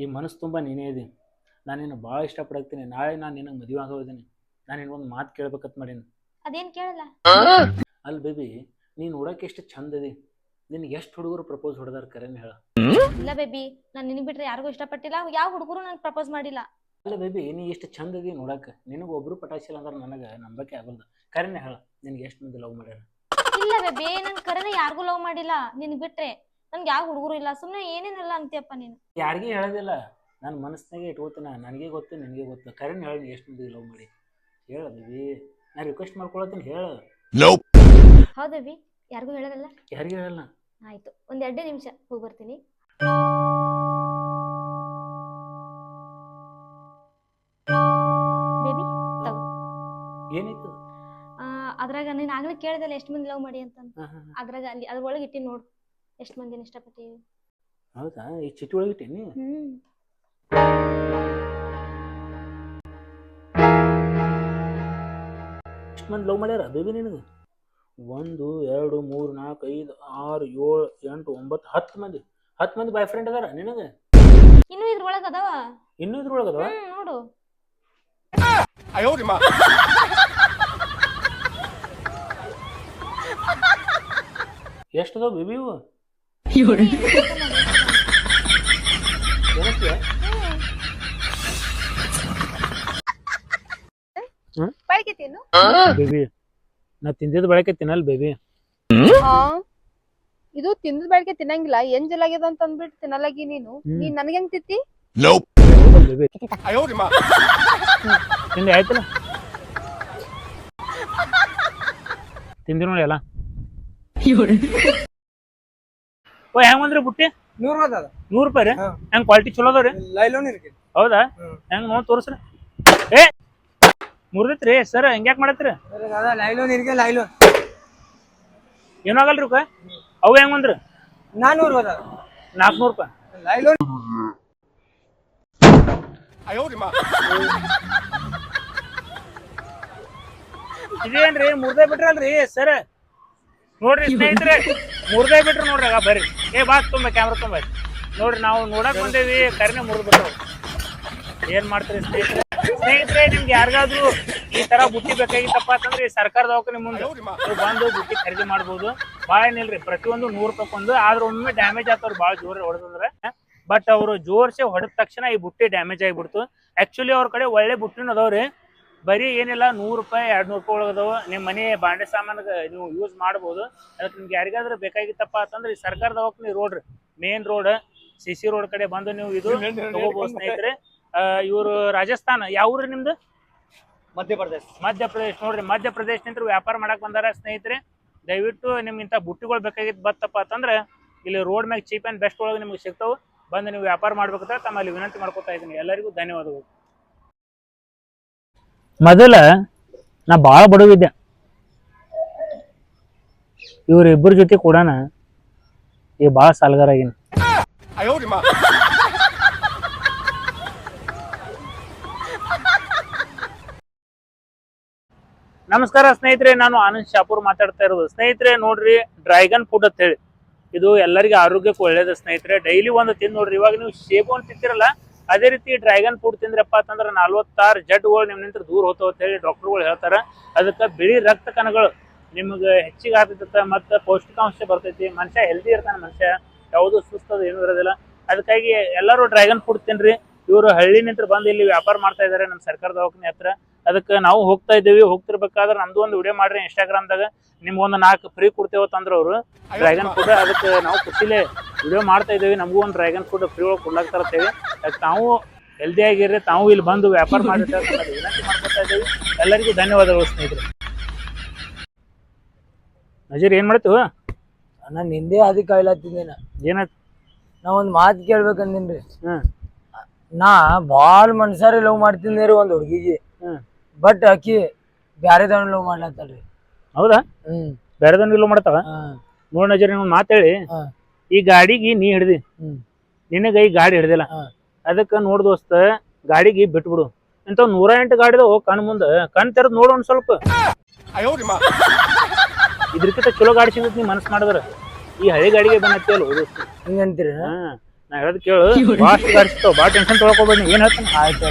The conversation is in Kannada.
ಈ ಮನಸ್ಸು ತುಂಬ ನೀನೇ ಇದೆ. ನಾನು ನಿನ್ನ ಭಾಳ ಇಷ್ಟಪಡಕ್ತೀನಿ. ನಾಳೆ ನಾನು ನಿನಗೆ ಮದುವೆ ಆಗೋದಿನಿ. ನಾನು ಒಂದು ಮಾತು ಕೇಳ್ಬೇಕಂತ ಮಾಡೀನಿ. ಅದೇನ್ ಕೇಳಲ್ಲ? ಅಲ್ಲಿ ಬೇಬಿ ನೀನು ನೋಡಕ್ಕೆ ಎಷ್ಟು ಚಂದ ಇದೆ. ನಿನಗೆ ಎಷ್ಟು ಹುಡುಗರು ಪ್ರಪೋಸ್ ಹೊಡೆದಾರ ಕರೆನ್ ಹೇಳ. ಇಲ್ಲ ಬೇಬಿ ನಾನ್ ನಿನಗ್ ಬಿಟ್ರೆ ಯಾರಿಗೂ ಇಷ್ಟಪಟ್ಟಿಲ್ಲ. ಯಾವ ಹುಡುಗರು ನನ್ ಪ್ರಪೋಸ್ ಮಾಡಿಲ್ಲ. ಅಲ್ಲ ಬೇಬಿ ನೀ ಎಷ್ಟು ಚಂದ ಅದಿ ನೋಡಕ್ಕೆ ನಿನಗೆ ಒಬ್ರು ಪಟಾಯಿಸಿಲ್ಲ ಅಂದ್ರೆ ನನಗೆ ನಂಬಕ್ಕೆ ಆಗಲ್ಲ ಕರೆನ್ ಹೇಳ. ನಿನಗೆ ಎಷ್ಟು ಮಂದಿ ಲವ್ ಮಾಡ್ಯಾರ? ಇಲ್ಲ ಬೇಬಿ ನನ್ ಕರೆನ ಯಾರಿಗೂ ಲವ್ ಮಾಡಿಲ್ಲ. ನಿನ್ ಬಿಟ್ರೆ ನನ್ಗೆ ಯಾವ ಹುಡುಗರು ಇಲ್ಲ. ಸುಮ್ನೆ ಏನೇನಿಲ್ಲ ಅಂತೀಯಪ್ಪ ನೀನು? ಯಾರಿಗೂ ಹೇಳೋದಿಲ್ಲ. ನನ್ನ ಮನಸ್ಸಿನಾಗೆ ಇಟ್ಕೋತೀನ ನನಗೆ ಗೊತ್ತು ನಿನಗೆ ಗೊತ್ತು. ಕರೆನ್ ಹೇಳಿ ಎಷ್ಟು ಮಂದಿ ಲವ್ ಮಾಡಿ? ಹೇಳ ನಾ ನಾನು ರಿಕ್ವೆಸ್ಟ್ ಮಾಡ್ಕೊಳತ್ತೀನಿ ಹೇಳ. ಹೌದು ಯಾರಿಗೂ ಹೇಳೋದಲ್ಲ? ಯಾರಿಗೂ ಹೇಳಲ್ಲ. ಆಯ್ತು. ಒಂದ್ ಎರಡೇ ನಿಮಿಷ ಹೋಗಿ ಬರ್ತೀನಿ. ಬೇಬಿ ತಗೋ. ಆ, ಅದ್ರಾಗ ನೀನ್ ಆಗ್ಲೇ ಕೇಳ್ದಲ್ಲ ಎಷ್ಟ್ ಮಂದಿ ಲವ್ ಮಾಡಿ ಅಂತ ಅದ್ರಾಗ ಅಲ್ಲಿ ಅದ್ರೊಳಗೆ ಇಟ್ಟಿ ನೋಡು. ಎಷ್ಟ್ ಮಂದಿನ ಇಷ್ಟಪಟ್ಟಿವಿ ಹೌದಾ? ಈ ಚಿಟ್ಟಿ ಒಳಗೆ ಇಟ್ಟೇನಿ ಹ್ಮ್. ಎಷ್ಟು ಮಂದಿ ಲವ್ ಮಾಡ್ಯಾರ? ಬೇಬಿ ನಿನಗೆ? ಒಂದು ಎರಡು ಮೂರು ನಾಲ್ಕು ಐದು ಆರು ಏಳು ಎಂಟು ಒಂಬತ್ತು ಹತ್ತು ಮಂದಿ. ಹತ್ತು ಮಂದಿ ಬಾಯ್ ಫ್ರೆಂಡ್ ಅದಾರ ನಿನಗೆ? ಇನ್ನು ಇದ್ರೊಳಗ ಅದಾವ? ಇನ್ನೂ ಇದ್ರೊಳಗೆ ಅದಾವ? ಹ್ಮ್ ನೋಡು. ಎಷ್ಟು ಎಷ್ಟದ ಬೇಬಿ ಇವು? ಬಾಳಿಕೆ ತಿನ್ನು ಬೇಬಿ ನಾ ತಿಂದಿದ್ ಬಳಕೆ ತಿನ್ನಲ್ಲ ಬೇಬಿ. ಇದು ತಿಂದಿದ್ ಬಾಳಿಕೆ ತಿನ್ನಂಗಿಲ್ಲ ಏನ್ ಜಲಾಗ್ಯದ ಅಂತ ಅಂದ್ಬಿಟ್ಟು ತಿನ್ನಲಾಗಿ ನೀನು. ನೀನ್ ನನಗೆ ಹೆಂಗ್ ತಿತ್ತಿ ಬೇಬಿ? ತಿಂದೆ ಆಯ್ತಲ್ಲ? ತಿಂದಿ ನೋಡಿ ಎಲ್ಲ. ಓ ಹೆಂಗ್ ಬಂದ್ರಿ ಬುಟ್ಟಿ? ನೂರ್ ಅದ. ನೂರ್ ರೂಪಾಯಿ ರೀ? ಹಾ. ಹೆಂಗ್ ಕ್ವಾಲಿಟಿ ಚಲೋ ಅದಾವ್ರಿ? ಲೈಲೋನ್ ಇರ್ಕೆ ಹೌದಾ? ಹ್ಮ್. ಹೆಂಗ್ ನೋಡಿ ತೋರಿಸ್ರಿ. ಏ ಮುರ್ದೈತ್ರಿ. ಸರ್ ಹೆಂಗ್ಯಾಕ್ ಮಾಡತ್ರಿ ಅದ ಲೈಲೋನ್ ಇರ್ಕೆ ಲೈಲೋನ್. ಏನಾಗಲ್ರಿ ಅವ ಅವು ಹೆಂಗ್ ಬಂದ್ರಿ? ನಾನೂರು ಅದ. ನಾಲ್ಕುನೂರು ರೂಪಾಯಿ. ಲೈಲೋನ್. ಇದೇನ್ರಿ ಮುರ್ದೇ ಬಿಟ್ರಲ್ರಿ ಸರ್. ನೋಡ್ರಿ ಸ್ನೇಹಿತರೆ ಮುರ್ದೇ ಬಿಟ್ರು ನೋಡ್ರಿ ಆಗ ಬರ್ರಿ. ಏ ಬಾ ತುಂಬ ಕ್ಯಾಮ್ರಾ ತುಂಬ ನೋಡ್ರಿ ನಾವು ನೋಡಕ್ ಬಂದೇವಿ ಕರೆನೆ ಮುರಿದ್ ಏನ್ ಮಾಡ್ತೀರಿ ಸ್ನೇಹಿತರೆ? ಸ್ನೇಹಿತರೆ ನಿಮ್ಗೆ ಯಾರಿಗಾದ್ರೂ ಈ ತರ ಬುಟ್ಟಿ ಬೇಕಾಗಿತ್ತಪ್ಪ ಅಂತಂದ್ರೆ ಈ ಸರ್ಕಾರ ದವಾಖಾನೆ ಮುಂದೆ ನೀವು ಬಂದು ಬುಟ್ಟಿ ಖರೀದಿ ಮಾಡ್ಬೋದು. ಬಾಳ ಏನಿಲ್ರಿ ಪ್ರತಿಯೊಂದು ನೂರು ಆದ್ರ ಆದ್ರೆ ಒಮ್ಮೆ ಡ್ಯಾಮೇಜ್ ಆಗ್ತಾವ್ರಿ ಬಾಳ ಜೋರ್ ಹೊಡೆದಂದ್ರೆ ಬಟ್ ಅವರು ಜೋರ್ಸೆ ಹೊಡೆದ ತಕ್ಷಣ ಈ ಬುಟ್ಟಿ ಡ್ಯಾಮೇಜ್ ಆಗಿಬಿಡ್ತು. ಆಕ್ಚುಲಿ ಅವ್ರ ಕಡೆ ಒಳ್ಳೆ ಬುಟ್ಟಿನ ಅದಾವ್ರಿ. ಬರೀ ಏನಿಲ್ಲ ನೂರು ರೂಪಾಯಿ ಎರಡು ನೂರು ರೂಪಾಯಿ ಒಳಗದವು. ನಿಮ್ಮ ಮನೆ ಬಾಂಡೆ ಸಾಮಾನಿಗೆ ನೀವು ಯೂಸ್ ಮಾಡ್ಬೋದು. ಅದಕ್ಕೆ ನಿಮ್ಗೆ ಯಾರಿಗಾದ್ರೂ ಬೇಕಾಗಿತ್ತಪ್ಪ ಅಂತಂದ್ರೆ ಈ ಸರ್ಕಾರ ನೀವು ರೋಡ್ ರೀ. Main road C C road ಕಡೆ ಬಂದು ನೀವು ಇದು ತಗೋಬಹುದು ಸ್ನೇಹಿತರೆ. ಇವರು ರಾಜಸ್ಥಾನ ಯಾವ ಊರು ನಿಮ್ದು? ಮಧ್ಯಪ್ರದೇಶ. ಮಧ್ಯಪ್ರದೇಶ ನೋಡ್ರಿ ಮಧ್ಯಪ್ರದೇಶದಿಂದ ವ್ಯಾಪಾರ ಮಾಡಕ್ ಬಂದಾರ ಸ್ನೇಹಿತರೆ. ದಯವಿಟ್ಟು ನಿಮ್ಗೆ ಇಂಥ ಬುಟ್ಟಿಗಳು ಬೇಕಾಗಿತ್ತು ಬತ್ತಪ್ಪ ಅಂತಂದ್ರೆ ಇಲ್ಲಿ ರೋಡ್ ಮ್ಯಾಗ ಚೀಪ್ ಆ್ಯಂಡ್ ಬೆಸ್ಟ್ ಒಳಗೆ ನಿಮ್ಗೆ ಸಿಗ್ತಾವೆ. ಬಂದು ನೀವು ವ್ಯಾಪಾರ ಮಾಡ್ಬೇಕಂತ ತಮ್ಮಲ್ಲಿ ವಿನಂತಿ ಮಾಡ್ಕೊತಾ ಇದ್ದೀನಿ. ಎಲ್ಲರಿಗೂ ಧನ್ಯವಾದಗಳು. ಮೊದಲ ನಾ ಭಾಳ ಬಡವಿದ್ದೆ ಇವ್ರಿಬ್ಬರ ಜೊತೆ ಕೂಡ ಈ ಭಾಳ ಸಾಲಗಾರ ಆಗಿನ. ನಮಸ್ಕಾರ ಸ್ನೇಹಿತರೆ, ನಾನು ಆನಂದ್ ಶಾಪುರ್ ಮಾತಾಡ್ತಾ ಇರೋದು. ಸ್ನೇಹಿತರೆ, ನೋಡ್ರಿ, ಡ್ರ್ಯಾಗನ್ ಫುಡ್ ಅಂತ ಹೇಳಿ. ಇದು ಎಲ್ಲರಿಗೂ ಆರೋಗ್ಯಕ್ಕೆ ಒಳ್ಳೇದು ಸ್ನೇಹಿತರೆ. ಡೈಲಿ ಒಂದು ತಿಂದು ನೋಡ್ರಿ, ಇವಾಗ ನೀವು ಶೇಬು ಅಂತ ತಿಂತಿರಲ್ಲ ಅದೇ ರೀತಿ ಡ್ರ್ಯಾಗನ್ ಫುಡ್ ತಿಂದ್ರಪ್ಪ ಅಂತಂದ್ರೆ ನಲ್ವತ್ತಾರು ಜಡ್ಗಳು ನಿಮ್ಮ ನಿಂತ್ರ ದೂರ ಹೋಗ್ತಾವ ಅಂತ ಹೇಳಿ ಡಾಕ್ಟರ್ಗಳು ಹೇಳ್ತಾರೆ. ಅದಕ್ಕೆ ಬಿಳಿ ರಕ್ತ ಕಣಗಳು ನಿಮ್ಗೆ ಹೆಚ್ಚಿಗೆ ಆಗ್ತೈತೆ ಮತ್ತು ಪೌಷ್ಟಿಕಾಂಶ ಬರ್ತೈತಿ. ಮನುಷ್ಯ ಹೆಲ್ದಿ ಇರ್ತಾನೆ ಮನುಷ್ಯ. ಯಾವುದು ಸುಸ್ತದ ಏನು ಇರೋದಿಲ್ಲ. ಅದಕ್ಕಾಗಿ ಎಲ್ಲರೂ ಡ್ರ್ಯಾಗನ್ ಫುಡ್ ತಿನ್ರಿ. ಇವರು ಹಳ್ಳಿ ನಿಂತ್ರ ಬಂದು ಇಲ್ಲಿ ವ್ಯಾಪಾರ ಮಾಡ್ತಾ ಇದ್ದಾರೆ ನಮ್ಮ ಸರ್ಕಾರ ದವಾಖಾನೆ ಹತ್ರ. ಅದಕ್ಕೆ ನಾವು ಹೋಗ್ತಾ ಇದ್ದೀವಿ. ಹೋಗ್ತಿರ್ಬೇಕಾದ್ರೆ ನಮ್ದು ಒಂದು ವಿಡಿಯೋ ಮಾಡ್ರಿ ಇನ್ಸ್ಟಾಗ್ರಾಮ್ದಾಗ ನಿಮ್ಗೊಂದು ನಾಲ್ಕು ಫ್ರೀ ಕೊಡ್ತೇವೆ ತಂದ್ರ ಅವರು. ಡ್ರ್ಯಾಗನ್ ಫುಡ್ ಅದಕ್ಕೆ ನಾವು ಖುಷಿಲೇ ವಿಡಿಯೋ ಮಾಡ್ತಾ ಇದ್ದೀವಿ. ನಮಗೂ ಒಂದು ಡ್ರ್ಯಾಗನ್ ಫುಡ್ ಫ್ರೀ ಒಳಗೆ ಕೊಡ್ಲಾಕ್ ತಾವು ಹೆಲ್ದಿ ಆಗಿರ್ರಿ ತಾವು ಇಲ್ಲಿ ಬಂದು ವ್ಯಾಪಾರ ಮಾಡಿರ್ತಾರೆ ಅಂತ ವಿನಂತಿ ಮಾಡ್ಕೊತಾ ಇದ್ದೀವಿ ಎಲ್ಲರಿಗೂ ಧನ್ಯವಾದಗಳು ಸ್ನೇಹಿತರೆ. ನಜೀರ್ ಏನ್ ಮಾಡ್ತೀವ? ನಾನು ನಿಂದೇ ಅದಕ್ಕೆ ಕಾಯ್ಲಾತಿದ್ದೇನ ಏನಾಯ್ತು ನಾ. ಒಂದ್ ಮಾತು ಕೇಳ್ಬೇಕಂದಿನ್ರಿ. ಹ್ಮ್ ನಾ ಭಾಳ ಮನ್ಸಾರಿ ಲವ್ ಮಾಡ್ತೀನಿ ರೀ ಒಂದ್ ಹುಡುಗಿಗೆ. ಹ್ಮ್ ಬಟ್ ಆಕಿ ಬ್ಯಾರೆದವ್ನ ಲವ್ ಮಾಡ್ಲತ್ತಲ್ರಿ ಹೌದಾ? ಹ್ಮ್. ಬೇರೆ ಲವ್ ಮಾಡ್ತಾವ ಹಾ. ನೋಡ್ ನಜರ್ ಒಂದು ಮಾತೇಳಿ ಹಾ. ಈ ಗಾಡಿಗೆ ನೀ ಹಿಡ್ದಿ. ಹ್ಮ್. ನಿನಗ ಈ ಗಾಡಿ ಹಿಡ್ದಿಲ್ಲ. ಹಾ. ಅದಕ್ಕ ನೋಡ್ ದೋಸ್ತ ಗಾಡಿಗೆ ಬಿಟ್ಬಿಡು. ಇಂಥ ನೂರ ಎಂಟು ಗಾಡಿದವು ಕಣ್ ಮುಂದ. ಕಣ್ ತೆರೆದು ನೋಡು ಒಂದ್ ಸ್ವಲ್ಪ. ಇದ್ರಕ್ಕಿಂತ ಚಲೋ ಗಾಡಿ ಸಿಗುತ್ತೆ ನೀ ಮನಸ್ ಮಾಡಿದ್ರ. ಈ ಹಳೆ ಗಾಡಿಗೆ ಬಂದತ್ತಲ್ಲ ದೋಸ್ತ? ಹಿಂಗಂತೀರಿ? ನಾ ಹೇಳೋದು ಕೇಳು ಭಾಳ ಸುಧಾರಿಸ್ತಾವ ಭಾಳ ಟೆನ್ಷನ್ ತೊಳ್ಕೊಬೇಡಿ ಏನ್ ಹೇಳ್ತಾನೆ ಆಯ್ತು